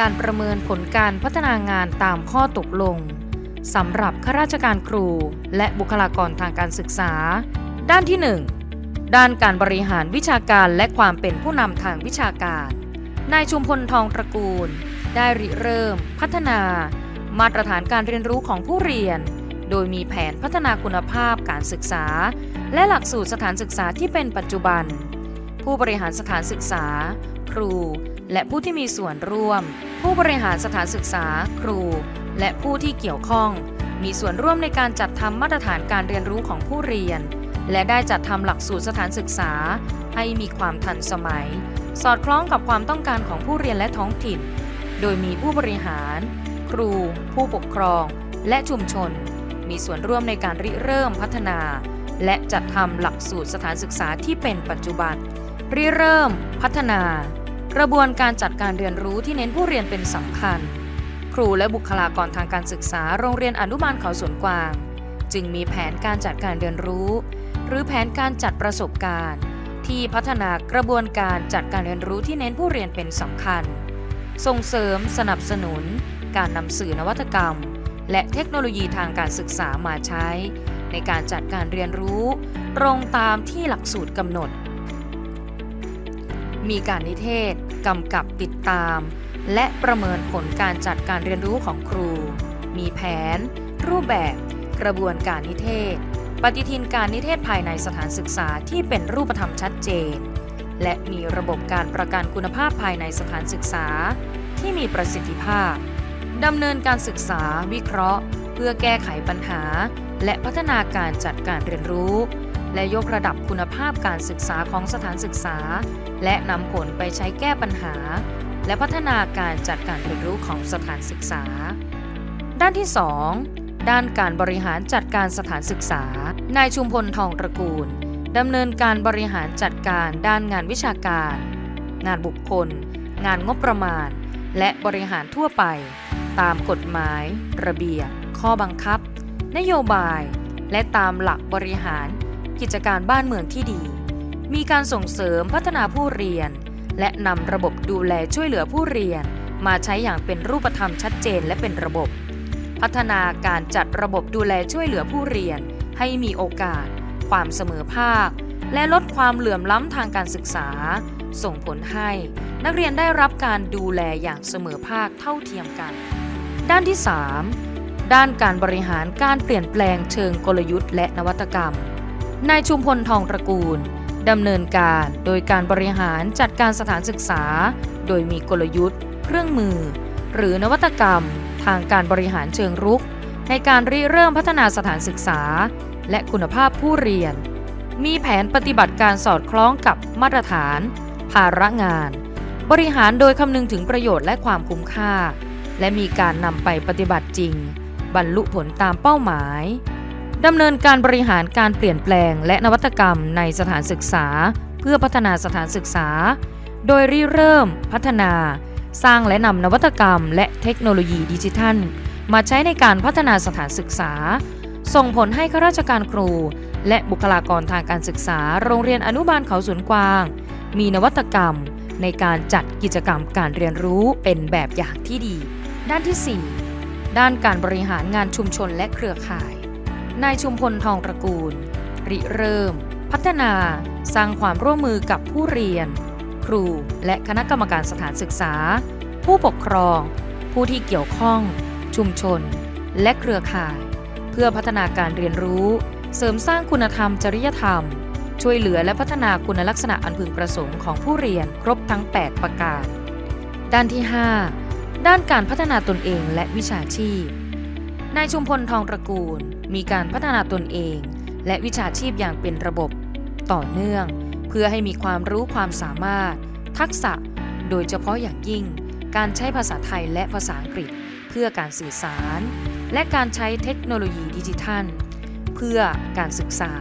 การประเมินผลการพัฒนางานตามข้อตกลงสำหรับข้าราชการครู และบุคลากรทางการศึกษา ด้านที่ 1 ด้านการบริหารวิชาการและความเป็นผู้นำทางวิชาการ นายชุมพลทองตระกูล ได้ริเริ่ม พัฒนา มาตรฐานการเรียนรู้ของผู้เรียน โดยมีแผนพัฒนาคุณภาพการศึกษา และหลักสูตรสถานศึกษาที่เป็นปัจจุบัน ผู้บริหารสถานศึกษา ครู และผู้ที่มีส่วนร่วม ผู้บริหารสถานศึกษา ครู และผู้ที่เกี่ยวข้อง มีส่วนร่วมในการจัดทำมาตรฐานการเรียนรู้ของผู้เรียน และได้จัดทำหลักสูตรสถานศึกษา ให้มีความทันสมัย สอดคล้องกับความต้องการของผู้เรียนและท้องถิ่น โดยมีผู้บริหาร ครู ผู้ปกครอง และชุมชน มีส่วนร่วมในการริเริ่มพัฒนา และจัดทำหลักสูตรสถานศึกษาที่เป็นปัจจุบันริเริ่ม พัฒนา กระบวนการจัดการเรียนรู้ที่เน้นผู้เรียนเป็นสำคัญ ครูและบุคลากรทางการศึกษาโรงเรียนอนุบาลเขาสวนกวาง จึงมีแผนการจัดการเรียนรู้ หรือแผนการจัดประสบการณ์ ที่พัฒนากระบวนการจัดการเรียนรู้ที่เน้นผู้เรียนเป็นสำคัญ ส่งเสริม สนับสนุน การนำสื่อนวัตกรรม และเทคโนโลยีทางการศึกษามาใช้ ในการจัดการเรียนรู้ ตรงตามที่หลักสูตรกำหนด มีการนิเทศ กำกับติดตาม และประเมินผลการจัดการเรียนรู้ของครู มีแผน รูปแบบ กระบวนการนิเทศ ปฏิทินการนิเทศภายในสถานศึกษาที่เป็นรูปธรรมชัดเจน และมีระบบการประกันคุณภาพภายในสถานศึกษา ที่มีประสิทธิภาพดำเนินการศึกษาวิเคราะห์ เพื่อแก้ไขปัญหา และพัฒนาการจัดการเรียนรู้ และยกระดับคุณภาพการศึกษาของสถานศึกษา และนำผลไปใช้แก้ปัญหา และพัฒนาการจัดการเรียนรู้ของสถานศึกษา ด้านที่ 2 ด้านการบริหารจัดการสถานศึกษา นายชุมพลทองตระกูลดำเนินการบริหารจัดการด้านงานวิชาการ งานบุคคล งานงบประมาณ และบริหารทั่วไป ตามกฎหมาย ระเบียบ ข้อบังคับ นโยบาย และตามหลักบริหาร กิจการบ้านเมืองที่ดี มีการส่งเสริมพัฒนาผู้เรียน และนำระบบดูแลช่วยเหลือผู้เรียน มาใช้อย่างเป็นรูปธรรมชัดเจนและเป็นระบบ พัฒนาการจัดระบบดูแลช่วยเหลือผู้เรียน ให้มีโอกาส ความเสมอภาค และลดความเหลื่อมล้ำทางการศึกษา ส่งผลให้นักเรียนได้รับการดูแลอย่างเสมอภาคเท่าเทียมกัน ด้านที่ 3ด้านการบริหารการเปลี่ยนแปลงเชิงกลยุทธ์และนวัตกรรม นายชุมพลทองตระกูลดำเนินการโดยการบริหารจัดการสถานศึกษา โดยมีกลยุทธ์ เครื่องมือ หรือนวัตกรรม ทางการบริหารเชิงรุก ในการริเริ่มพัฒนาสถานศึกษา และคุณภาพผู้เรียน มีแผนปฏิบัติการสอดคล้องกับมาตรฐาน ภาระงาน บริหารโดยคำนึงถึงประโยชน์และความคุ้มค่า และมีการนำไปปฏิบัติจริง บรรลุผลตามเป้าหมาย ดำเนินการบริหารการเปลี่ยนแปลงและนวัตกรรมในสถานศึกษา เพื่อพัฒนาสถานศึกษา โดยริเริ่ม พัฒนา สร้างและนำนวัตกรรม และเทคโนโลยีดิจิทัล มาใช้ในการพัฒนาสถานศึกษา ส่งผลให้ข้าราชการครู และบุคลากรทางการศึกษา โรงเรียนอนุบาลเขาสวนกวาง มีนวัตกรรม ในการจัดกิจกรรมการเรียนรู้เป็นแบบอย่างที่ดี ด้านที่ 4 ด้านการบริหารงานชุมชนและเครือข่าย นายชุมพลทองตระกูล ริเริ่ม พัฒนา สร้างความร่วมมือกับผู้เรียน ครูและคณะกรรมการสถานศึกษา ผู้ปกครอง ผู้ที่เกี่ยวข้อง ชุมชน และเครือข่าย เพื่อพัฒนาการเรียนรู้ เสริมสร้างคุณธรรมจริยธรรม ช่วยเหลือและพัฒนาคุณลักษณะอันพึงประสงค์ของผู้เรียนครบทั้ง 8 ประการ ด้านที่ 5 ด้านการพัฒนาตนเองและวิชาชีพนายชุมพลทองตระกูล มีการพัฒนาตนเอง และวิชาชีพอย่างเป็นระบบ ต่อเนื่อง เพื่อให้มีความรู้ความสามารถ ทักษะ โดยเฉพาะอย่างยิ่ง การใช้ภาษาไทยและภาษาอังกฤษ เพื่อการสื่อสาร และการใช้เทคโนโลยีดิจิทัล เพื่อการศึกษา